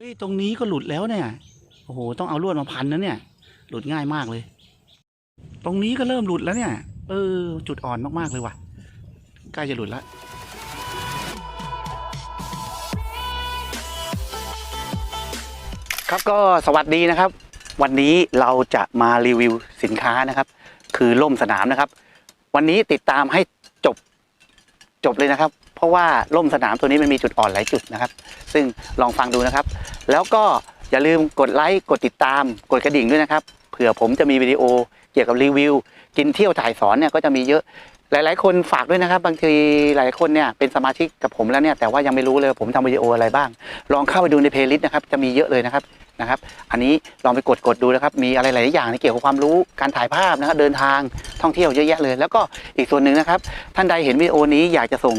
เฮ้ยตรงนี้ก็หลุดแล้วเนี่ยโอ้โหต้องเอาลวดมาพันนะเนี่ย หลุดง่ายมากเลย ตรงนี้ก็เริ่มหลุดแล้วเนี่ย เออ จุดอ่อนมากๆเลยว่ะใกล้จะหลุดล้วครับก็สวัสดีนะครับ วันนี้เราจะมารีวิวสินค้านะครับ คือล่มสนามนะครับ วันนี้ติดตามให้จบจบเลยนะครับ เพราะว่าล่มสนามตัวนี้มันมีจุดอ่อนหลายจุดนะครับ ซึ่งลองฟังดูนะครับ แล้วก็อย่าลืมกดไลค์กดติดตามกดกระดิ่งด้วยนะครับ ผื่อผมจะมีวิดีโอเกี่ยวกับรีวิว กินเที่ยวถ่ายสอนเนี่ยก็จะมีเยอะหลาย ๆ คนฝากด้วยนะครับ บางทีหลายคนเนี่ยเป็นสมาชิกกับผมแล้วเนี่ยแต่ว่ายังไม่รู้เลยผมทำวิดีโออะไรบ้าง ลองเข้าไปดูในเพลย์ลิสต์นะครับจะมีเยอะเลยนะครับนะครับ อันนี้ลองไปกดกดดูนะครับ มีอะไรหลายอย่างที่เกี่ยวกับความรู้การถ่ายภาพนะครับเดินทางท่องเที่ยวเยอะแยะเลย แล้วก็อีกส่วนหนึ่งนะครับ ท่านใดเห็นวิดีโอนี้อยากจะส่ง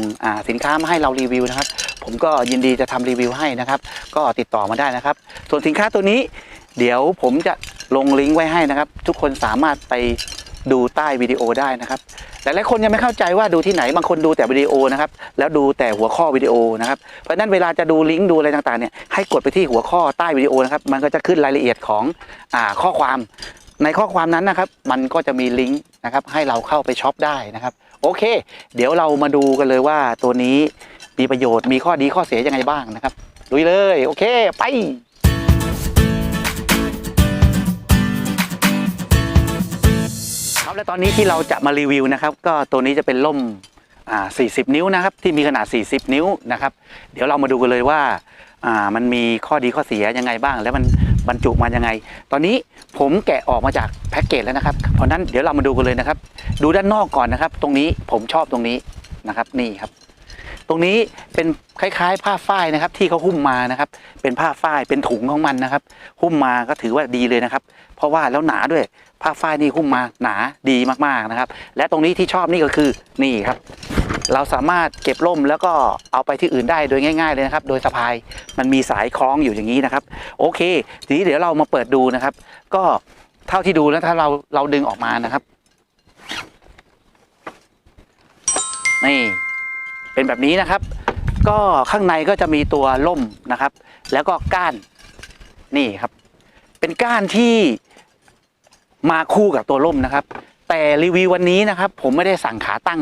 สินค้ามาให้เรารีวิวนะครับ ผมก็ยินดีจะทำรีวิวให้นะครับ ก็ติดต่อมาได้นะครับ ส่วนสินค้าตัวนี้ เดี๋ยวผมจะ ลงลิงก์ไว้ให้นะครับ ทุกคนสามารถไปดูใต้วิดีโอได้นะครับหลายๆคนยังไม่เข้าใจว่าดูที่ไหนบางคนดูแต่วิดีโอนะครับแล้วดูแต่หัวข้อวิดีโอนะครับเพราะนั้นเวลาจะดูลิงก์ดูอะไรต่างๆเนี่ยให้กดไปที่หัวข้อใต้วิดีโอนะครับมันก็จะขึ้นรายละเอียดของอ่าข้อความในข้อความนั้นนะครับ มันก็จะมีลิงก์นะครับให้เราเข้าไปช็อปได้นะครับ โอเค เดี๋ยวเรามาดูกันเลยว่าตัวนี้มีประโยชน์มีข้อดีข้อเสียยังไงบ้างนะครับลุยเลย โอเค ไป ครับและตอนนี้ที่เราจะมารีวิวนะครับ ก็ตัวนี้จะเป็นล่มอ่า40 นิ้วนะครับที่มีขนาด 40 นิ้วนะครับเดี๋ยวเรามาดูกันเลยว่าอ่ามันมีข้อดีข้อเสียยังไงบ้าง แล้วมันบรรจุมายังไง ตอนนี้ผมแกะออกมาจากแพ็กเกจแล้วนะครับ เพราะฉะนั้นเดี๋ยวเรามาดูกันเลยนะครับ ดูด้านนอกก่อนนะครับ ตรงนี้ผมชอบตรงนี้นะครับนี่ครับ ตรงนี้เป็นคล้ายๆ ผ้าฝ้ายนะครับที่เขาหุ้มมานะครับ เป็นผ้าฝ้ายเป็นถุงของมันนะครับ หุ้มมาก็ถือว่าดีเลยนะครับ เพราะว่าแล้วหนาด้วย ผ้าฝ้ายนี่หุ้มมาหนาดีมากๆนะครับ และตรงนี้ที่ชอบนี่ก็คือนี่ครับ เราสามารถเก็บร่มแล้วก็เอาไปที่อื่นได้โดยง่าย ๆเลยนะครับ โดยสะพายมันมีสายคล้องอยู่อย่างนี้นะครับ โอเค ทีนี้เดี๋ยวเรามาเปิดดูนะครับ ก็เท่าที่ดูแล้วถ้าเราเราดึงออกมานะครับนี่เป็นแบบนี้นะครับ ก็ข้างในก็จะมีตัวล่มนะครับ แล้วก็ก้านนี่ครับ เป็นก้านที่ มาคู่กับตัวล่มนะครับ แต่รีวิววันนี้นะครับผมไม่ได้สั่งขาตั้ง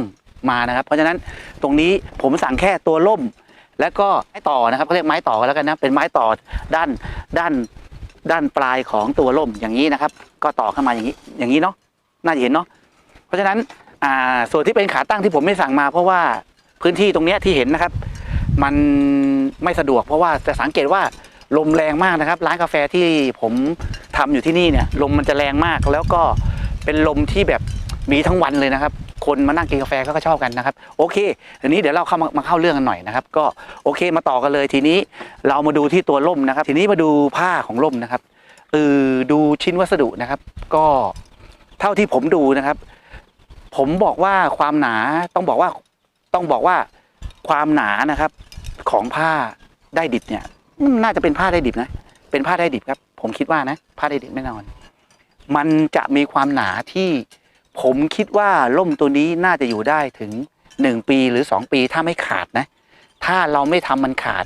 มานะครับ เพราะฉะนั้นตรงนี้ผมสั่งแค่ตัวล่ม แล้วก็ไม้ต่อนะครับเขาเรียกไม้ต่อกันแล้วกันนะเป็นไม้ต่อด้านด้านด้านปลายของตัวล่มอย่างนี้นะครับ ก็ต่อเข้ามาอย่างนี้อย่างนี้เนาะน่าจะเห็นเนาะเพราะฉะนั้นอ่าส่วนที่เป็นขาตั้งที่ผมไม่สั่งมา เพราะว่าพื้นที่ตรงเนี้ยที่เห็นนะครับ มันไม่สะดวกเพราะว่าจะสังเกตว่าลมแรงมากนะครับ ร้านกาแฟที่ผม ทำอยู่ที่นี่เนี่ยลมมันจะแรงมาก แล้วก็เป็นลมที่แบบมีทั้งวันเลยนะครับ คนมานั่งกินกาแฟก็ชอบกันนะครับ โอเคทีนี้เดี๋ยวเราเข้ามามาเข้าเรื่องกันหน่อยนะครับ ก็โอเคมาต่อกันเลยทีนี้เรามาดูที่ตัวล่มนะครับ ทีนี้มาดูผ้าของล่มนะครับเออดูชิ้นวัสดุนะครับ ก็เท่าที่ผมดูนะครับ ผมบอกว่าความหนาต้องบอกว่าต้องบอกว่าความหนานะครับ ของผ้าได้ดิบเนี่ยน่าจะเป็นผ้าได้ดิบนะ เป็นผ้าได้ดิบครับ ผมคิดว่านะผ้าด้ดิบแน่นอน มันจะมีความหนาที่ผมคิดว่าล่มตัวนี้น่าจะอยู่ได้ถึงหนึ่งปีหรือสองปีถ้าไม่ขาดนะ ถ้าเราไม่ทำมันขาด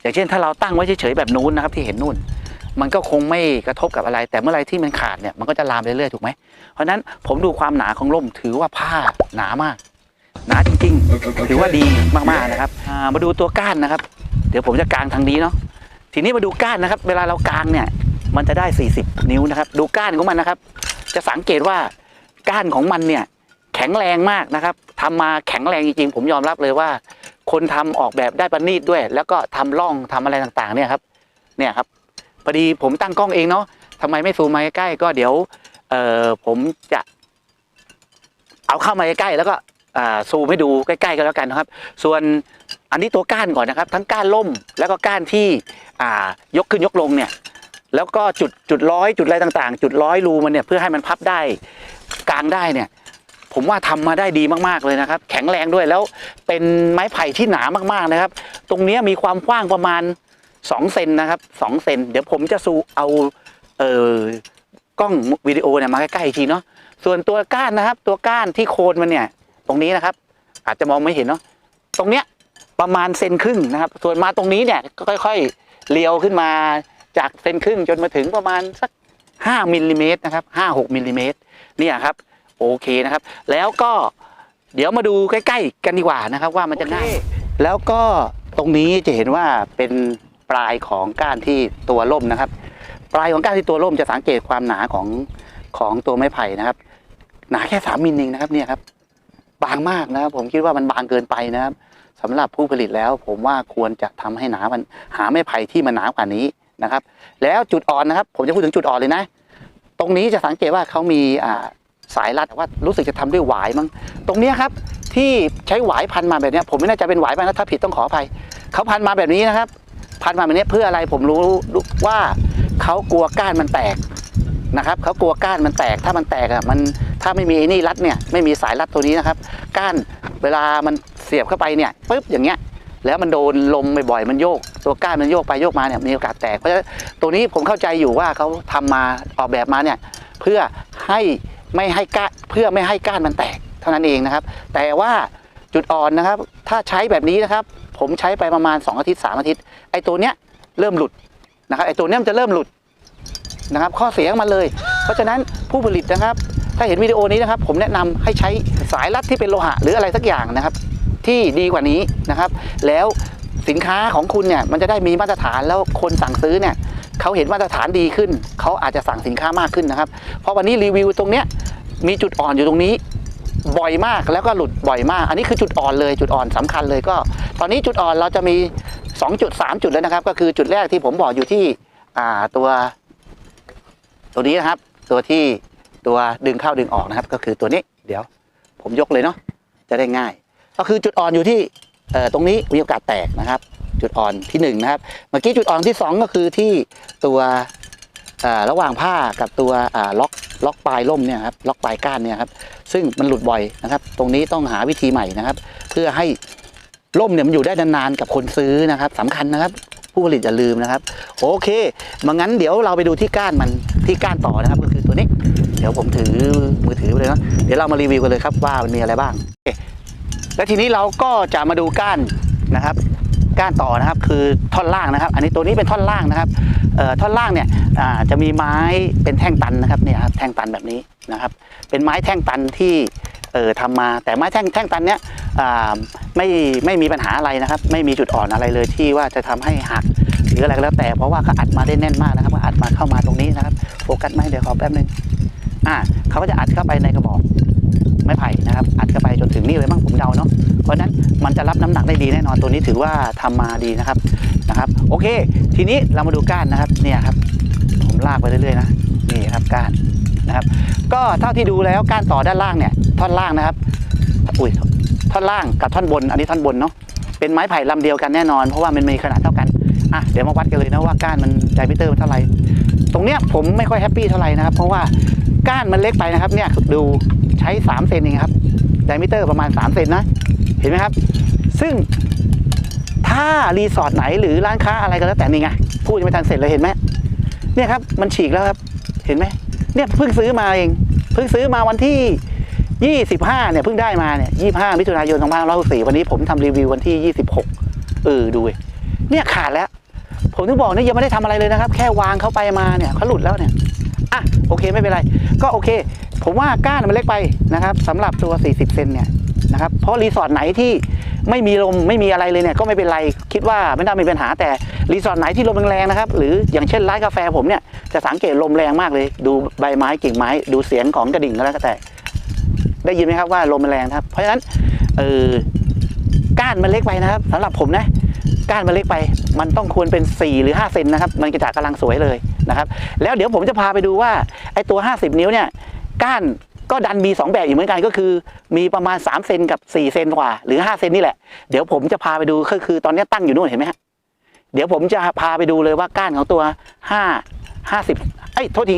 อย่างเช่น ถ้าเราตั้งไว้เฉยๆแบบนู้นนะครับที่เห็นนู่น มันก็คงไม่กระทบกับอะไร แต่เมื่อไรที่มันขาดเนี่ยมันก็จะลามไปเรื่อยๆถูกไหมเพราะนั้นผมดูความหนาของล่มถือว่าผ้าหนามากหนาจริงๆ ถือว่าดีมากๆนะครับมาดูตัวก้านนะครับ เดี๋ยวผมจะกางทางนี้เนาะทีนี้มาดูก้านนะครับ เวลาเรากางเนี่ย มันจะได้ 40 นิ้วนะครับ ดูก้านของมันนะครับ จะสังเกตว่าก้านของมันเนี่ยแข็งแรงมากนะครับทำมาแข็งแรงจริงๆ ผมยอมรับเลยว่า คนทำออกแบบได้ประณีตด้วย แล้วก็ทำร่องทำอะไรต่างๆเนี่ยครับเนี่ยครับพอดีผมตั้งกล้องเองเนาะทำไมไม่ซูมมาใกล้ๆก็เดี๋ยวเอ่อผมจะ เอาเข้ามาใกล้ๆแล้วก็ซูมให้ดูใกล้ๆกันแล้วกันนะครับ ส่วนอันนี้ตัวก้านก่อนนะครับ ทั้งก้านล่มแล้วก็ก้านที่ยกขึ้นยกลงเนี่ย แล้วก็จุดจุดร้อยจุดอะไรต่างๆ จุดร้อยรูมันเนี่ยเพื่อให้มันพับได้กลางได้เนี่ยผมว่าทำมาได้ดีมากๆเลยนะครับ แข็งแรงด้วยแล้วเป็นไม้ไผ่ที่หนามากๆนะครับ ตรงนี้มีความกว้างประมาณ2เซนนะครับ2เซนเดี๋ยวผมจะซูเอาเออกล้องวิดีโอเนี่ยมาใกล้ๆอีกทีเนาะส่วนตัวก้านนะครับ ตัวก้านที่โคนมันเนี่ยตรงนี้นะครับ อาจจะมองไม่เห็นเนาะตรงเนี้ยประมาณเซนครึ่งนะครับ ส่วนมาตรงนี้เนี่ยก็ค่อย ๆเลียวขึ้นมา จากเซนครึ่งจนมาถึงประมาณสัก 5มิลลิเมตรนะครับ5 6มิลลิเมตรเนี่ยครับโอเคนะครับ แล้วก็เดี๋ยวมาดูใกล้ ๆ กันดีกว่านะครับ ว่ามันจะง่ายแล้วก็ตรงนี้จะเห็นว่าเป็นปลายของก้านที่ตัวล่มนะครับ ปลายของก้านที่ตัวล่มจะสังเกตความหนาของของตัวไม้ไผ่นะครับ หนาแค่สามมิลเองนะครับเนี่ยครับ บางมากนะครับ ผมคิดว่ามันบางเกินไปนะครับสำหรับผู้ผลิตแล้ว ผมว่าควรจะทำให้หนามันหาไม้ไผ่ที่มันหนากว่านี้ นะครับ แล้วจุดอ่อนนะครับ ผมจะพูดถึงจุดอ่อนเลยนะ ตรงนี้จะสังเกตว่าเขามีสายรัดว่ารู้สึกจะทำด้วยหวายมั้งตรงนี้ครับที่ใช้หวายพันมาแบบนี้ผมไม่แน่ใจเป็นหวายพันนะถ้าผิดต้องขออภัยเขาพันมาแบบนี้นะครับ พันมาแบบนี้เพื่ออะไรผมรู้ว่าเขากลัวก้านมันแตกนะครับเขากลัวก้านมันแตกถ้ามันแตกอะมันถ้าไม่มีไอ้นี่รัดเนี่ยไม่มีสายรัดตัวนี้นะครับ ก้านเวลามันเสียบเข้าไปเนี่ยปุ๊บอย่างเงี้ยแล้วมันโดนลมบ่อยๆมันโยก ตัวก้านมันโยกไปโยกมาเนี่ยมีโอกาสแตก เพราะฉะนั้นตัวนี้ผมเข้าใจอยู่ว่าเขาทำมาออกแบบมาเนี่ยเพื่อให้ไม่ให้ก้านเพื่อไม่ให้ก้านมันแตกเท่านั้นเองนะครับ แต่ว่าจุดอ่อนนะครับ ถ้าใช้แบบนี้นะครับ ผมใช้ไปประมาณ 2 อาทิตย์ 3 อาทิตย์ ไอ้ตัวเนี้ยเริ่มหลุดนะครับไอ้ตัวเนี้ยมันจะเริ่มหลุดนะครับ ข้อเสียของมันเลย เพราะฉะนั้นผู้ผลิตนะครับ ถ้าเห็นวิดีโอนี้นะครับ ผมแนะนำให้ใช้สายรัดที่เป็นโลหะ หรืออะไรสักอย่างนะครับ ที่ดีกว่านี้นะครับ แล้ว สินค้าของคุณเนี่ยมันจะได้มีมาตรฐานแล้วคนสั่งซื้อเนี่ยเขาเห็นมาตรฐานดีขึ้น เขาอาจจะสั่งสินค้ามากขึ้นนะครับ เพราะวันนี้รีวิวตรงเนี้ยมีจุดอ่อนอยู่ตรงนี้บ่อยมากแล้วก็หลุดบ่อยมาก อันนี้คือจุดอ่อนเลยจุดอ่อนสำคัญเลยก็ ตอนนี้จุดอ่อนเราจะมี 2 จุด 3 จุดแล้วนะครับ ก็คือจุดแรกที่ผมบอกอยู่ที่ตัวตัวนี้นะครับ ตัวที่ตัวดึงเข้าดึงออกนะครับ ก็คือตัวนี้ เดี๋ยว ผมยกเลยเนาะจะได้ง่าย ก็คือจุดอ่อนอยู่ที่ ตรงนี้มีโอกาสแตกนะครับ จุดอ่อนที่หนึ่งนะครับ เมื่อกี้จุดอ่อนที่สองก็คือที่ตัวระหว่างผ้ากับตัวล็อกล็อกปลายล่มเนี่ยครับล็อกปลายก้านเนี่ยครับซึ่งมันหลุดบ่อยนะครับ ตรงนี้ต้องหาวิธีใหม่นะครับ เพื่อให้ล่มเนี่ยมันอยู่ได้นานๆกับคนซื้อนะครับสำคัญนะครับ ผู้ผลิตอย่าลืมนะครับ โอเคมางั้นเดี๋ยวเราไปดูที่ก้านมันที่ก้านต่อนะครับก็คือตัวนี้ เดี๋ยวผมถือมือถือไปเลยเนาะเดี๋ยวเรามารีวิวกันเลยครับว่ามันมีอะไรบ้างโอเค และทีนี้เราก็จะมาดูก้านนะครับก้านต่อนะครับคือท่อนล่างนะครับ อันนี้ตัวนี้เป็นท่อนล่างนะครับเอ่อท่อนล่างเนี่ยจะมีไม้เป็นแท่งตันนะครับเนี่ยครับแท่งตันแบบนี้นะครับ เป็นไม้แท่งตันที่เอ่อทำมาแต่ไม้แท่งแท่งตันเนี้ยอ่าไม่ไม่มีปัญหาอะไรนะครับ ไม่มีจุดอ่อนอะไรเลยที่ว่าจะทำให้หักหรืออะไรก็แล้วแต่เพราะว่าเขาอัดมาได้แน่นมากนะครับเขาอัดมาเข้ามาตรงนี้นะครับ โฟกัสไหมเดี๋ยวขอแป๊บนึงอ่าเขาก็จะอัดเข้าไปในกระบอก ไม้ไผ่นะครับอัดเข้าไปจนถึงนี่เลยบ้างผมเดาเนาะเพราะนั้นมันจะรับน้ำหนักได้ดีแน่นอนตัวนี้ถือว่าทำมาดีนะครับนะครับ โอเค ทีนี้เรามาดูก้านนะครับเนี่ยครับ ผมลากไปเรื่อยๆนะนี่ครับก้านนะครับก็เท่าที่ดูแล้วก้านต่อด้านล่างเนี่ยท่อนล่างนะครับอุ้ยท่อนล่างกับท่อนบน อันนี้ท่อนบนเนาะเป็นไม้ไผ่ลำเดียวกันแน่นอน เพราะว่ามันมีขนาดเท่ากันอะเดี๋ยวมาวัดกันเลยนะว่าก้านมันไดมิเตอร์มันเท่าไหร่ตรงเนี้ยผมไม่ค่อยแฮปปี้เท่าไหร่นะครับเพราะว่าก้านมันเล็กไปนะครับเนี่ยดู ใช้ 3 เซนเองครับไดมิเตอร์ประมาณ 3 เซนนะ เห็นไหมครับ ซึ่งถ้ารีสอร์ทไหนหรือร้านค้าอะไรก็แล้วแต่นี่ไงพูดยังไม่ทันเสร็จเลยเห็นไหมเนี่ยครับมันฉีกแล้วครับเห็นไหมเนี่ยเพิ่งซื้อมาเองเพิ่งซื้อมาวันที่ 25 เนี่ยเพิ่งได้มาเนี่ย 25 มิถุนายน 2564วันนี้ผมทำรีวิววันที่ 26 เออดูเว้เนี่ยขาดแล้ว ผมถึงบอกเนี่ยยังไม่ได้ทำอะไรเลยนะครับ แค่วางเข้าไปมาเนี่ยเขาหลุดแล้วเนี่ยอะโอเคไม่เป็นไร ก็โอเค ผมว่าก้านมันเล็กไปนะครับสำหรับตัว 40 เซนเนี่ยนะครับเพราะรีสอร์ทไหนที่ไม่มีลมไม่มีอะไรเลยเนี่ยก็ไม่เป็นไรคิดว่าไม่น่ามีปัญหาแต่รีสอร์ทไหนที่ลมแรงๆนะครับหรืออย่างเช่นร้านกาแฟผมเนี่ยจะสังเกตลมแรงมากเลย ดูใบไม้กิ่งไม้ ดูเสียงของกระดิ่งก็แล้วแต่ ได้ยินไหมครับว่าลมมันแรงครับ เพราะฉะนั้นเออก้านมันเล็กไปนะครับสำหรับผมนะก้านมันเล็กไป มันต้องควรเป็น 4 หรือ 5 เซนนะครับ มันจะกำลังสวยเลยนะครับ แล้วเดี๋ยวผมจะพาไปดูว่าไอ้ตัว 50 นิ้วเนี่ย ก้านก็ดันมี 2 แบบอีกเหมือนกันก็คือ มีประมาณ 3 เซนกับ 4 เซนกว่า หรือ 5 เซนนี่แหละ เดี๋ยวผมจะพาไปดูก็คือตอนนี้ตั้งอยู่นู่นเห็นไหมฮะเดี๋ยวผมจะพาไปดูเลยว่าก้านของตัว 5 50เอ้ยโทษที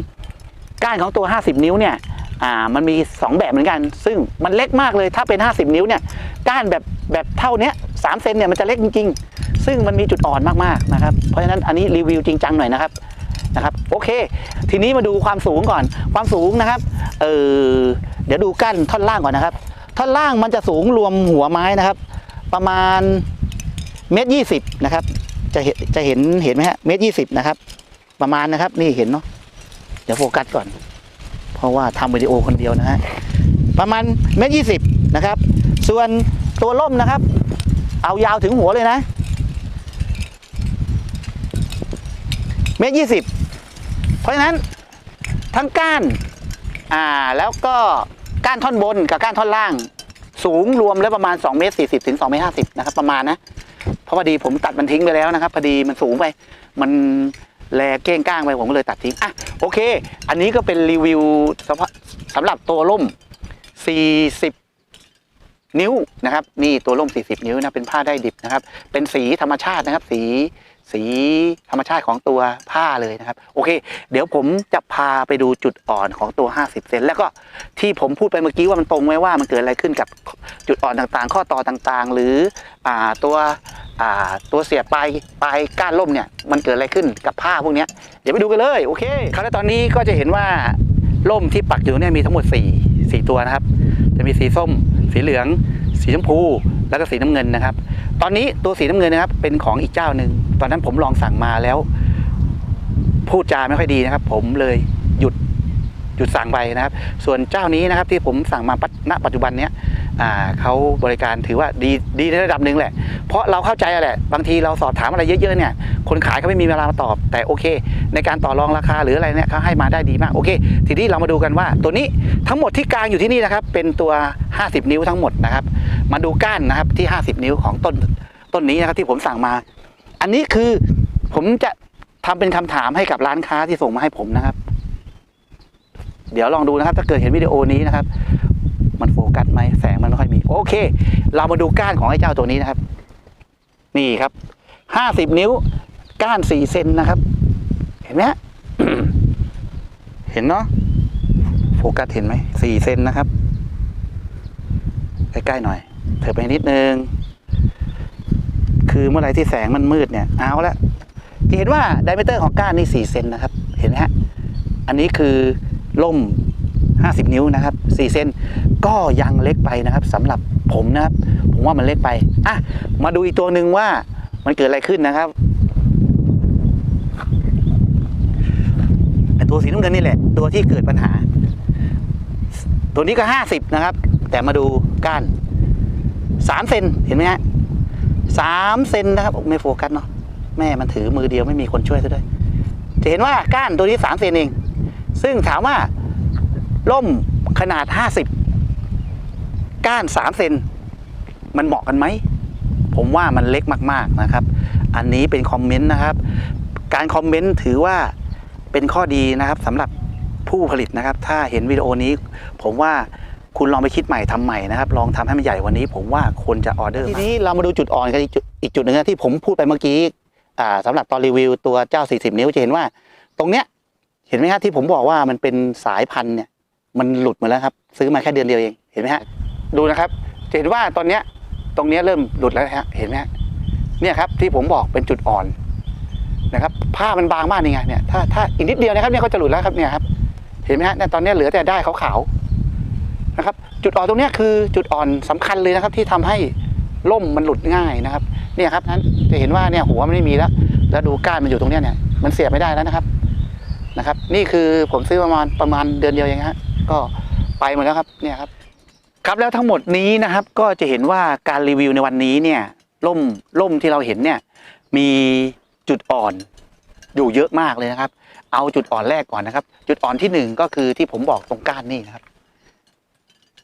ก้านของตัว 50 นิ้วเนี่ยอ่ามันมี 2 แบบเหมือนกัน ซึ่งมันเล็กมากเลยถ้าเป็น 50 นิ้วเนี่ยก้านแบบแบบเท่าเนี้ยสามเซนเนี่ยมันจะเล็กจริง ๆ ซึ่งมันมีจุดอ่อนมากๆนะครับเพราะฉะนั้นอันนี้รีวิวจริงจังหน่อยนะครับ นะครับโอเค ทีนี้มาดูความสูงก่อนความสูงนะครับเออเดี๋ยวดูกั้นท่อนล่างก่อนนะครับ ท่อนล่างมันจะสูงรวมหัวไม้นะครับ ประมาณเมตรยี่สิบนะครับ จะเห็นจะเห็นเห็นไหมฮะเมตรยี่สิบนะครับ ประมาณนะครับนี่เห็นเนาะเดี๋ยวโฟกัสก่อน เพราะว่าทำวิดีโอคนเดียวนะฮะประมาณเมตรยี่สิบนะครับ ส่วนตัวล่มนะครับ เอายาวถึงหัวเลยนะเมตรยี่สิบ เพราะฉะนั้นทั้งก้านอ่าแล้วก็ก้านท่อนบนกับก้านท่อนล่าง สูงรวมแล้วประมาณ2เมตร40ถึง2เมตร50นะครับประมาณนะเพราะพอดีผมตัดมันทิ้งไปแล้วนะครับพอดีมันสูงไปมันแลเก้งก้างไปผมก็เลยตัดทิ้งอะโอเค อันนี้ก็เป็นรีวิวสำหรับสำหรับตัวล่ม 40 นิ้วนะครับนี่ตัวล่ม 40 นิ้วนะเป็นผ้าได้ดิบนะครับ เป็นสีธรรมชาตินะครับ สีสีธรรมชาติของตัวผ้าเลยนะครับ โอเค เดี๋ยวผมจะพาไปดูจุดอ่อนของตัว 50 เซนแล้วก็ที่ผมพูดไปเมื่อกี้ว่ามันตรงไหมว่ามันเกิดอะไรขึ้นกับจุดอ่อนต่างๆ ข้อต่อต่างๆ หรืออตัวตัวเสียปลายปลายก้านล่มเนี่ยมันเกิดอะไรขึ้นกับผ้าพวกนี้เดี๋ยวไปดูกันเลยโอเคครับแล้วตอนนี้ก็จะเห็นว่าล่มที่ปักอยู่เนี่ยมีทั้งหมด 4 4 ตัวนะครับ จะมีสีส้ม สีเหลือง สีชมพู แล้วก็สีน้ำเงินนะครับ ตอนนี้ตัวสีน้ำเงินนะครับ เป็นของอีกเจ้าหนึ่ง ตอนนั้นผมลองสั่งมาแล้ว พูดจาไม่ค่อยดีนะครับ ผมเลย หยุดสั่งไปนะครับ ส่วนเจ้านี้นะครับที่ผมสั่งมาปัจณปัจจุบันเนี้ยเขาบริการถือว่าดีดีในระดับหนึ่งแหละ เพราะเราเข้าใจแหละบางทีเราสอบถามอะไรเยอะๆเนี่ยคนขายเขาไม่มีเวลามาตอบแต่โอเค ในการต่อรองราคาหรืออะไรเนี่ยเขาให้มาได้ดีมากโอเค ทีนี้เรามาดูกันว่าตัวนี้ทั้งหมดที่กลางอยู่ที่นี่นะครับ เป็นตัว 50 นิ้วทั้งหมดนะครับ มาดูก้านนะครับที่ 50 นิ้วของต้นต้นนี้นะครับที่ผมสั่งมา อันนี้คือผมจะทำเป็นคำถามให้กับร้านค้าที่ส่งมาให้ผมนะครับ เดี๋ยวลองดูนะครับ ถ้าเกิดเห็นวิดีโอนี้นะครับ มันโฟกัสไหมแสงมันไม่ค่อยมี โอเค เรามาดูก้านของไอ้เจ้าตัวนี้นะครับ นี่ครับห้าสิบนิ้ว ก้านสี่เซนนะครับ เห็นไหมเห็นเนาะโฟกัสเห็นไหมสี่เซนนะครับใกล้ๆหน่อย เถอะไปนิดนึง คือเมื่อไรที่แสงมันมืดเนี่ยเอาละจะเห็นว่าไดเมเตอร์ของก้านนี่สี่เซนนะครับ เห็นไหมฮะ อันนี้คือ ล่ม 50 นิ้วนะครับ4เซนก็ยังเล็กไปนะครับสำหรับผมนะครับ ผมว่ามันเล็กไปอะมาดูอีกตัวหนึ่งว่ามันเกิดอะไรขึ้นนะครับไอตัวสีน้ำเงินนี่แหละ ตัวที่เกิดปัญหา ตัวนี้ก็ 50 นะครับ แต่มาดูก้าน3เซนเห็นไหมฮะสามเซนนะครับไม่โฟกัสเนาะแม่มันถือมือเดียวไม่มีคนช่วยซะด้วยจะเห็นว่าก้านตัวนี้3เซนเอง ซึ่งถามว่าล่มขนาด 50 ก้าน 3 เซนมันเหมาะกันไหม ผมว่ามันเล็กมาก ๆนะครับ อันนี้เป็นคอมเมนต์นะครับ การคอมเมนต์ถือว่าเป็นข้อดีนะครับสำหรับผู้ผลิตนะครับ ถ้าเห็นวิดีโอนี้ ผมว่าคุณลองไปคิดใหม่ทำใหม่นะครับ ลองทำให้มันใหญ่วันนี้ ผมว่าคนจะออเดอร์ทีนี้เรามาดูจุดอ่อนกันอีกจุดหนึ่งนะที่ผมพูดไปเมื่อกี้อ่าสำหรับตอนรีวิวตัวเจ้า 40 นิ้วจะเห็นว่า ตรงเนี้ย เห็นไหมฮะที่ผมบอกว่ามันเป็นสายพันธุ์เนี่ย มันหลุดมาแล้วครับ ซื้อมาแค่เดือนเดียวเองเห็นไหมฮะดูนะครับจะเห็นว่าตอนเนี้ยตรงเนี้ยเริ่มหลุดแล้วฮะเห็นไหมฮะเนี่ยครับที่ผมบอกเป็นจุดอ่อนนะครับผ้ามันบางมากนี่ไงเนี่ยถ้าถ้าอีกนิดเดียวนะครับเนี่ยก็จะหลุดแล้วครับเนี่ยครับเห็นไหมฮะเนี่ยตอนเนี้ยเหลือแต่ได้ขาวๆนะครับ จุดอ่อนตรงเนี้ยคือจุดอ่อนสำคัญเลยนะครับ ที่ทำให้ล่มมันหลุดง่ายนะครับ เนี่ยครับนั้นจะเห็นว่าเนี่ยหัวมันไม่มีแล้ว แล้วดูก้านมันอยู่ตรงเนี้ยเนี่ยมันเสียบไม่ได้แล้วนะครับ นะครับ นี่คือผมซื้อประมาณประมาณเดือนเดียวเองฮะก็ไปหมดแล้วครับเนี่ยครับ ครับแล้วทั้งหมดนี้นะครับก็จะเห็นว่าการรีวิวในวันนี้เนี่ยล่มล่มที่เราเห็นเนี่ยมีจุดอ่อนอยู่เยอะมากเลยนะครับ เอาจุดอ่อนแรกก่อนนะครับ จุดอ่อนที่หนึ่งก็คือที่ผมบอกตรงก้านนี่นะครับ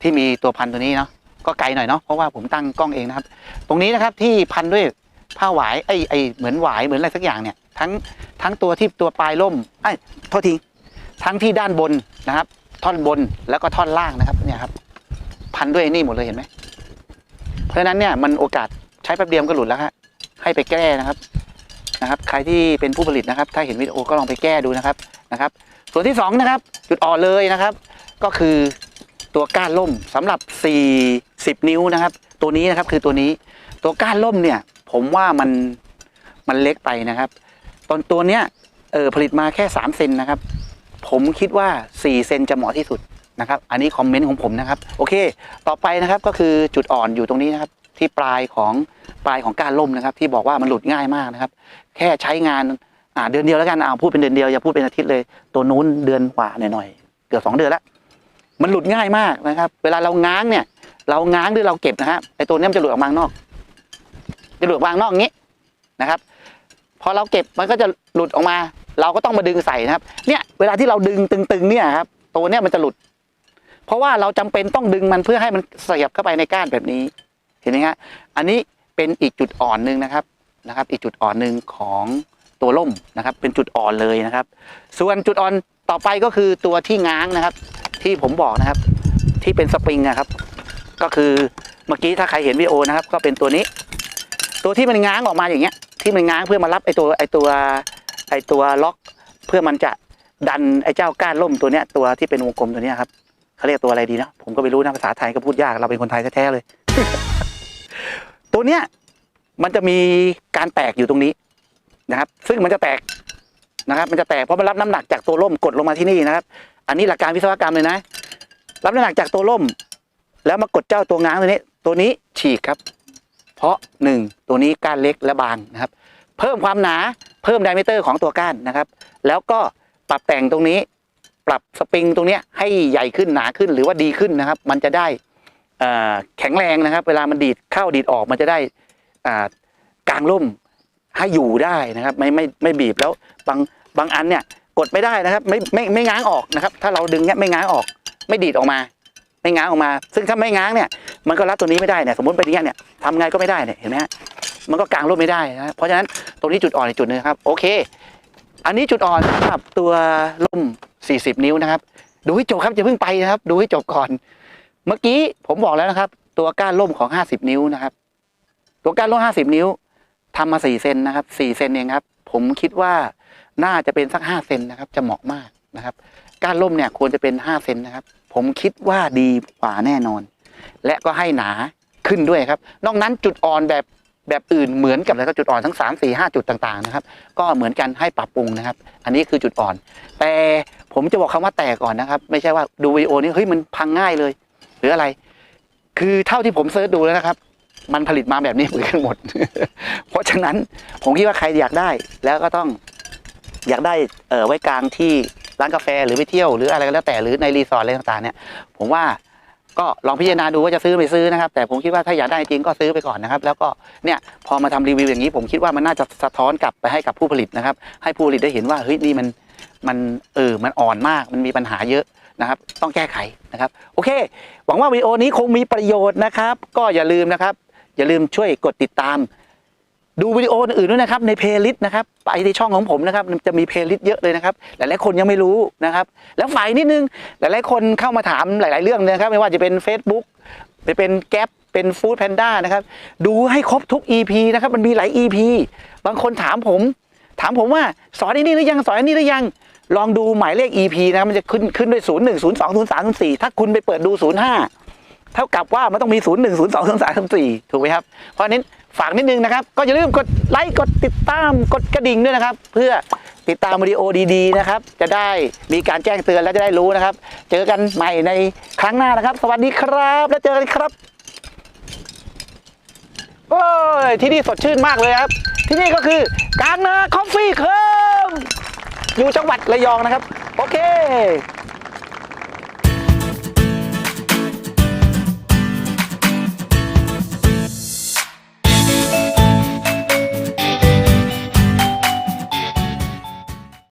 ที่มีตัวพันตัวนี้เนาะก็ไกลหน่อยเนาะเพราะว่าผมตั้งกล้องเองนะครับ ตรงนี้นะครับที่พันด้วยผ้าหวายไอ้ไอ้เหมือนหวายเหมือนอะไรสักอย่างเนี่ย ทั้งทั้งตัวที่ตัวปลายล่มไอ้โทษทีทั้งที่ด้านบนนะครับ ท่อนบนแล้วก็ท่อนล่างนะครับเนี่ยครับ พันด้วยไอ้นี่หมดเลยเห็นไหมเพราะฉะนั้นเนี่ยมันโอกาสใช้แป๊บเดียวก็หลุดแล้วฮะให้ไปแก้นะครับนะครับ ใครที่เป็นผู้ผลิตนะครับ ถ้าเห็นวิดีโอก็ลองไปแก้ดูนะครับนะครับ ส่วนที่สองนะครับจุดอ่อนเลยนะครับ ก็คือตัวก้านล่มสำหรับ 40 นิ้วนะครับ ตัวนี้นะครับคือตัวนี้ ตัวก้านล่มเนี่ย ผมว่ามันมันเล็กไปนะครับ ตอนตัวเนี้ยเออผลิตมาแค่ 3 เซนนะครับ ผมคิดว่า 4 เซนจะเหมาะที่สุดนะครับ อันนี้คอมเมนต์ของผมนะครับ โอเค ต่อไปนะครับก็คือจุดอ่อนอยู่ตรงนี้นะครับ ที่ปลายของปลายของการล่มนะครับ ที่บอกว่ามันหลุดง่ายมากนะครับ แค่ใช้งานอ่าเดือนเดียวแล้วกันเอาพูดเป็นเดือนเดียวอย่าพูดเป็นอาทิตย์เลย ตัวนู้นเดือนกว่าหน่อยๆเกือบสองเดือนแล้ว มันหลุดง่ายมากนะครับ เวลาเราง้างเนี่ย เราง้างหรือเราเก็บนะฮะไอตัวนี้มันจะหลุดออกมางนอกจะหลุดออกมาข้างนอกอย่างนี้นะครับ พอเราเก็บมันก็จะหลุดออกมา เราก็ต้องมาดึงใส่นะครับ เนี่ยเวลาที่เราดึงตึงๆเนี่ยครับ ตัวเนี้ยมันจะหลุด เพราะว่าเราจำเป็นต้องดึงมันเพื่อให้มันเสียบเข้าไปในก้านแบบนี้ เห็นไหมฮะอันนี้เป็นอีกจุดอ่อนหนึ่งนะครับนะครับ อีกจุดอ่อนหนึ่งของตัวล่มนะครับ เป็นจุดอ่อนเลยนะครับ ส่วนจุดอ่อนต่อไปก็คือตัวที่ง้างนะครับ ที่ผมบอกนะครับ ที่เป็นสปริงนะครับ ก็คือเมื่อกี้ถ้าใครเห็นวิดีโอนะครับ ก็เป็นตัวนี้ ตัวที่มันง้างออกมาอย่างเงี้ย ที่มันง้างเพื่อมารับไอตัวไอตัวไอตัวล็อก เพื่อมันจะดันไอเจ้าก้านล่มตัวเนี้ยตัวที่เป็นวงกลมตัวเนี้ยครับเขาเรียกตัวอะไรดีนะผมก็ไม่รู้นะภาษาไทยก็พูดยากเราเป็นคนไทยแท้ๆเลย ตัวเนี้ยมันจะมีการแตกอยู่ตรงนี้นะครับ ซึ่งมันจะแตกนะครับ มันจะแตกเพราะมันรับน้ำหนักจากตัวล่มกดลงมาที่นี่นะครับ อันนี้หลักการวิศวกรรมเลยนะ รับน้ำหนักจากตัวล่ม แล้วมากดเจ้าตัวง้างตัวนี้ ตัวนี้ฉีกครับ เพราะหนึ่งตัวนี้ก้านเล็กและบางนะครับ เพิ่มความหนาเพิ่มไดเมเตอร์ของตัวก้านนะครับ แล้วก็ปรับแต่งตรงนี้ ปรับสปริงตรงนี้ให้ใหญ่ขึ้นหนาขึ้นหรือว่าดีขึ้นนะครับ มันจะได้แข็งแรงนะครับ เวลามันดีดเข้าดีดออกมันจะได้อ่ากลางร่มให้อยู่ได้นะครับ ไม่ไม่ไม่บีบแล้วบางบางอันเนี่ยกดไม่ได้นะครับ ไม่ไม่ไม่ง้างออกนะครับ ถ้าเราดึงเนี้ยไม่ง้างออก ไม่ดีดออกมา ไม่ง้างออกมา ซึ่งถ้าไม่ง้างเนี่ยมันก็รับตัวนี้ไม่ได้เนี่ยสมมติเป็นอย่างเงี้ยเนี่ยทำไงก็ไม่ได้เนี่ยเห็นไหมฮะมันก็กางร่มไม่ได้นะเพราะฉะนั้นตรงนี้จุดอ่อนอีกจุดหนึงครับโอเค อันนี้จุดอ่อนสำหรับตัวร่ม 40 นิ้วนะครับ ดูให้จบครับอย่าเพิ่งไปนะครับ ดูให้จบก่อน เมื่อกี้ผมบอกแล้วนะครับ ตัวก้านร่มของ 50 นิ้วนะครับ ตัวก้านร่ม 50 นิ้วทำมา 4 เซนนะครับ 4 เซนเองครับ ผมคิดว่าน่าจะเป็นสัก 5 เซนนะครับ จะเหมาะมากนะครับ ก้านร่มเนี่ยควรจะเป็น5เซนนะครับ ผมคิดว่าดีกว่าแน่นอน และก็ให้หนาขึ้นด้วยครับ นอกนั้นจุดอ่อนแบบแบบอื่นเหมือนกับแล้วก็จุดอ่อนทั้ง 3 4 5 จุดต่างๆนะครับ ก็เหมือนกันให้ปรับปรุงนะครับ อันนี้คือจุดอ่อน แต่ผมจะบอกคำว่าแต่ก่อนนะครับ ไม่ใช่ว่าดูวิดีโอนี้เฮ้ยมันพังง่ายเลย หรืออะไร คือเท่าที่ผมเซิร์ชดูแล้วนะครับ มันผลิตมาแบบนี้เหมือนกันหมด เพราะฉะนั้นผมคิดว่าใครอยากได้แล้วก็ต้องอยากได้เออไว้กลางที่ ร้านกาแฟหรือไปเที่ยวหรืออะไรก็แล้วแต่หรือในรีสอร์ทอะไรต่างๆเนี่ยผมว่าก็ลองพิจารณาดูว่าจะซื้อไม่ซื้อนะครับ แต่ผมคิดว่าถ้าอยากได้จริงก็ซื้อไปก่อนนะครับ แล้วก็เนี่ยพอมาทำรีวิวอย่างนี้ ผมคิดว่ามันน่าจะสะท้อนกลับไปให้กับผู้ผลิตนะครับ ให้ผู้ผลิตได้เห็นว่าเฮ้ยนี่มันมันเออมันอ่อนมากมันมีปัญหาเยอะนะครับ ต้องแก้ไขนะครับ โอเค หวังว่าวิดีโอนี้คงมีประโยชน์นะครับ ก็อย่าลืมนะครับ อย่าลืมช่วยกดติดตาม ดูวิดีโออื่นด้วยนะครับในเพลย์ลิสต์นะครับไปในช่องของผมนะครับจะมีเพลย์ลิสต์เยอะเลยนะครับ หลายๆคนยังไม่รู้นะครับ แล้วฝ่ายนิดนึงหลายๆคนเข้ามาถามหลาย ๆเรื่องนะครับ ไม่ว่าจะเป็น Facebook ไปเป็นแก๊ปเป็นฟู้ดแพนด้านะครับดูให้ครบทุก EP นะครับมันมีหลาย EP บางคนถามผม ถามผมว่าสอนอันนี้หรือยังสอนอันนี้หรือยังลองดูหมายเลข EP นะครับมันจะขึ้นขึ้นด้วย 0 1 0 2 0 3 0 4 ถ้าคุณไปเปิดดู 05 เท่ากับว่ามันต้องมี 0 1 0 2 0 3 0 4 ถูกไหมครับ เพราะนั้น ฝากนิดนึงนะครับ ก็อย่าลืมกดไลค์กดติดตามกดกระดิ่งด้วยนะครับ เพื่อติดตามวิดีโอดีๆนะครับ จะได้มีการแจ้งเตือนและจะได้รู้นะครับ เจอกันใหม่ในครั้งหน้านะครับ สวัสดีครับ แล้วเจอกันครับโอ้ยที่นี่สดชื่นมากเลยครับ ที่นี่ก็คือกางนาคอฟฟี่เคิร์มอยู่จังหวัดระยองนะครับ โอเค